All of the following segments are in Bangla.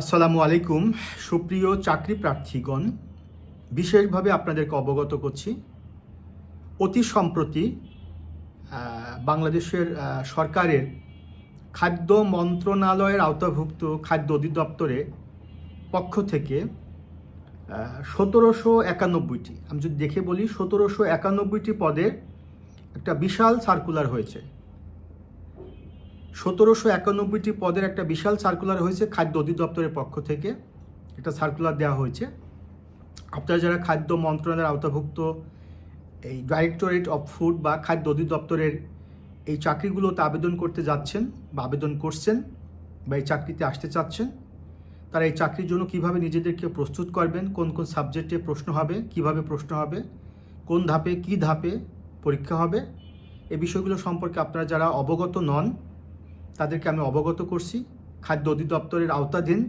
আসসালামু আলাইকুম, সুপ্রিয় চাকরি প্রার্থীগণ। বিশেষভাবে আপনাদেরকে অবগত করছি, অতি সম্প্রতি বাংলাদেশের সরকারের খাদ্য মন্ত্রণালয়ের আওতাভুক্ত খাদ্য অধিদপ্তরে পক্ষ থেকে সতেরোশো একানব্বইটি, আমি যদি দেখে বলি, সতেরোশো একানব্বইটি পদে একটা বিশাল সার্কুলার হয়েছে। সতেরোশো একানব্বইটি পদের একটা বিশাল সার্কুলার হয়েছে খাদ্য অধিদপ্তরের পক্ষ থেকে। একটা সার্কুলার দেওয়া হয়েছে। আপনারা যারা খাদ্য মন্ত্রণালয়ের আওতাভুক্ত, এই ডাইরেক্টরেট অফ ফুড বা খাদ্য অধিদপ্তরের এই চাকরিগুলোতে আবেদন করতে যাচ্ছেন বা আবেদন করছেন বা এই চাকরিতে আসতে চাচ্ছেন, তারা এই চাকরির জন্য কীভাবে নিজেদেরকে প্রস্তুত করবেন, কোন কোন সাবজেক্টে প্রশ্ন হবে, কীভাবে প্রশ্ন হবে, কোন ধাপে কি ধাপে পরীক্ষা হবে, এ বিষয়গুলো সম্পর্কে আপনারা যারা অবগত নন তাদেরকে আমি অবগত করছি। খাদ্য অধিদপ্তরের আওতাধীন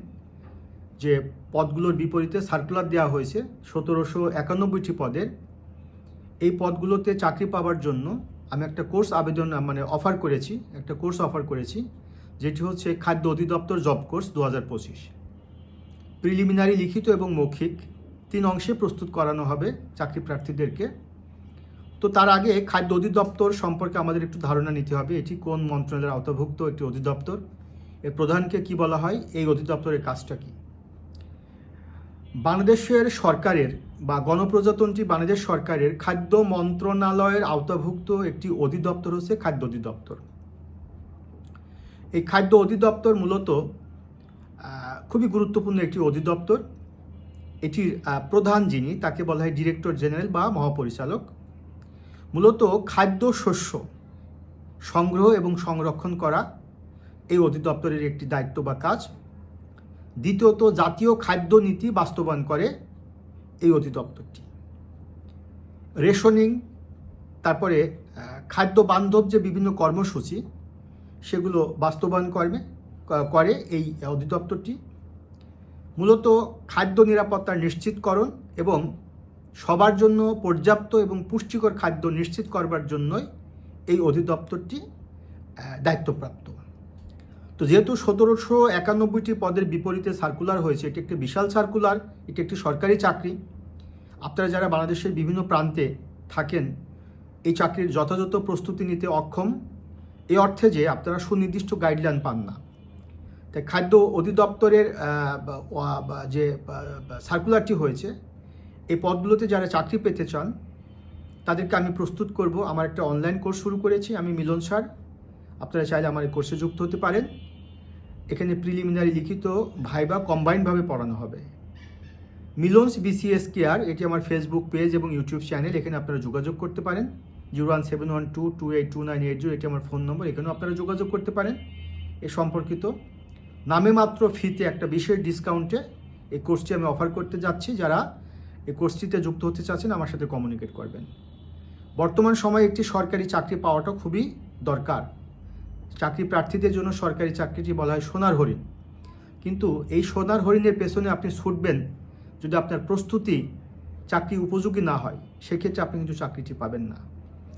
যে পদগুলোর বিপরীতে সার্কুলার দেওয়া হয়েছে, সতেরোশো একানব্বইটি পদের। এই পদগুলোতে চাকরি পাওয়ার জন্য আমি একটা কোর্স আবেদন মানে অফার করেছি, একটা কোর্স অফার করেছি, যেটি হচ্ছে খাদ্য অধিদপ্তর জব কোর্স দু হাজার পঁচিশ। প্রিলিমিনারি লিখিত এবং মৌখিক, তিন অংশে প্রস্তুত করানো হবে চাকরি প্রার্থীদেরকে। তো তার আগে খাদ্য অধিদপ্তর সম্পর্কে আমাদের একটু ধারণা নিতে হবে। এটি কোন মন্ত্রণালয়ের আওতাভুক্ত একটি অধিদপ্তর? এর প্রধানকে কি বলা হয়? এই অধিদপ্তরের কাজটা কি? বাংলাদেশের সরকারের বা গণপ্রজাতন্ত্রী বাংলাদেশ সরকারের খাদ্য মন্ত্রণালয়ের আওতাভুক্ত একটি অধিদপ্তর হচ্ছে খাদ্য অধিদপ্তর। এই খাদ্য অধিদপ্তর মূলত খুবই গুরুত্বপূর্ণ একটি অধিদপ্তর। এটির প্রধান যিনি, তাকে বলা হয় ডিরেক্টর জেনারেল বা মহাপরিচালক। মূলত খাদ্য শস্য সংগ্রহ এবং সংরক্ষণ করা এই অধিদপ্তরের একটি দায়িত্ব বা কাজ। দ্বিতীয়ত, জাতীয় খাদ্য নীতি বাস্তবায়ন করে এই অধিদপ্তরটি। রেশনিং, তারপরে খাদ্য বান্ধব যে বিভিন্ন কর্মসূচি, সেগুলো বাস্তবায়ন করবে করে এই অধিদপ্তরটি। মূলত খাদ্য নিরাপত্তা নিশ্চিতকরণ এবং সবার জন্য পর্যাপ্ত এবং পুষ্টিকর খাদ্য নিশ্চিত করবার জন্যই এই অধিদপ্তরটি দায়িত্বপ্রাপ্ত। তো যেহেতু সতেরোশো একানব্বইটি পদের বিপরীতে সার্কুলার হয়েছে, এটি একটি বিশাল সার্কুলার এটি একটি সরকারি চাকরি। আপনারা যারা বাংলাদেশের বিভিন্ন প্রান্তে থাকেন, এই চাকরির যথাযথ প্রস্তুতি নিতে অক্ষম। এই অর্থে যে আপনারা সুনির্দিষ্ট গাইডলাইন পান না। তাই খাদ্য অধিদপ্তরের যে সার্কুলারটি হয়েছে এই পদগুলোতে যারা চাকরি পেতে চান, তাদেরকে আমি প্রস্তুত করব। আমার একটা অনলাইন কোর্স শুরু করেছি আমি, মিলন স্যার। আপনারা চাইলে আমার এই কোর্সে যুক্ত হতে পারেন। এখানে প্রিলিমিনারি লিখিত ভাইবা কম্বাইনভাবে পড়ানো হবে। মিলনস বিসিএস কেয়ার, এটি আমার ফেসবুক পেজ এবং ইউটিউব চ্যানেল এখানে আপনারা যোগাযোগ করতে পারেন। Zero one seven one two two eight two nine eight zero, এটি আমার ফোন নম্বর, এখানেও আপনারা যোগাযোগ করতে পারেন। এ সম্পর্কিত নামে মাত্র ফিতে একটা বিশেষ ডিসকাউন্টে এই কোর্সটি আমি অফার করতে যাচ্ছি। যারা এই কোর্সটিতে যুক্ত হতে চাচ্ছেন, আমার সাথে কমিউনিকেট করবেন। বর্তমান সময়ে একটি সরকারি চাকরি পাওয়াটা খুবই দরকার। চাকরি প্রার্থীদের জন্য সরকারি চাকরিটি বলা হয় সোনার হরিণ। কিন্তু এই সোনার হরিণের পেছনে আপনি ছুটবেন যদি আপনার প্রস্তুতি চাকরি উপযোগী না হয়, সেক্ষেত্রে আপনি কিন্তু চাকরিটি পাবেন না।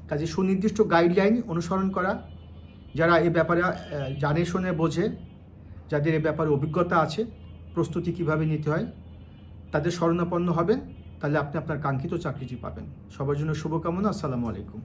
কাজে সুনির্দিষ্ট গাইডলাইন অনুসরণ করা, যারা এ ব্যাপারে জানে শুনে বোঝে, যাদের এ ব্যাপারে অভিজ্ঞতা আছে, প্রস্তুতি কীভাবে নিতে হয় তাদের শরণাপন্ন হবেন তাহলে আপনি আপনার কাঙ্ক্ষিত চাকরিটি পাবেন। সবার জন্য শুভকামনা আসসালামু আলাইকুম।